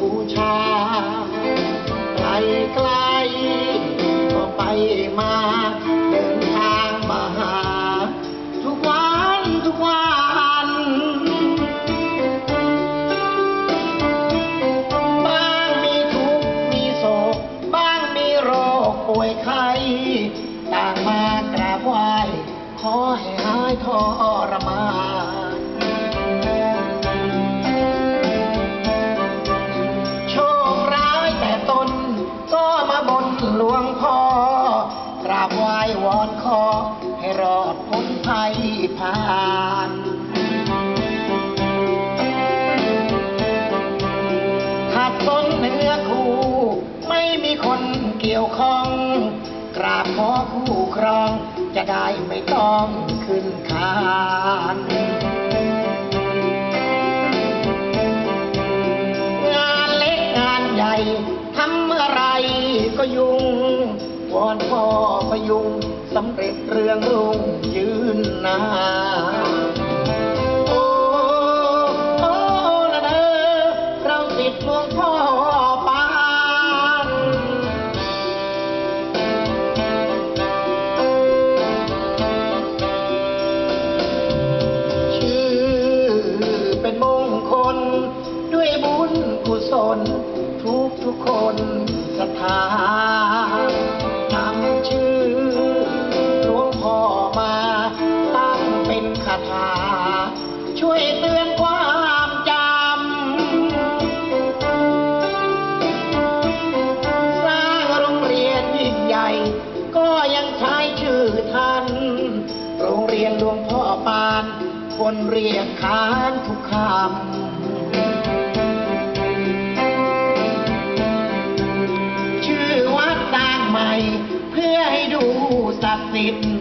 บูชาไกลไกลก็ไปมาเดินทางมาหา ทุกวันทุกวันบ้างมีทุกข์มีโศกบ้างมีโรคป่วยไข้ต่างมากราบไหว้ขอให้หายท้อ บไหว้วอนขอให้รอดพ้นภัยผ่านขาดต้นเนื้อคู่ไม่มีคนเกี่ยวข้อง กราบขอคู่ครอง จะได้ไม่ต้องขึ้นคานงานเล็กงานใหญ่ทำอะไรก็ยุ่ง วอนพ่อพยุงสำเร็จเรื่องรุ่งยืนนาโอ้โอ้ละเนอเราติดหลวงพ่อปานชื่อเป็นมงคลด้วยบุญกุศลทุกทุกคนศรัทธา คา ช่วยเตือนความจำ สร้างโรงเรียนยิ่งใหญ่ ก็ยังใช้ชื่อท่าน โรงเรียนหลวงพ่อปาน คนเรียกขานทุกคำ ชื่อวัดสร้างใหม่ เพื่อให้ดูศักดิ์สิทธิ์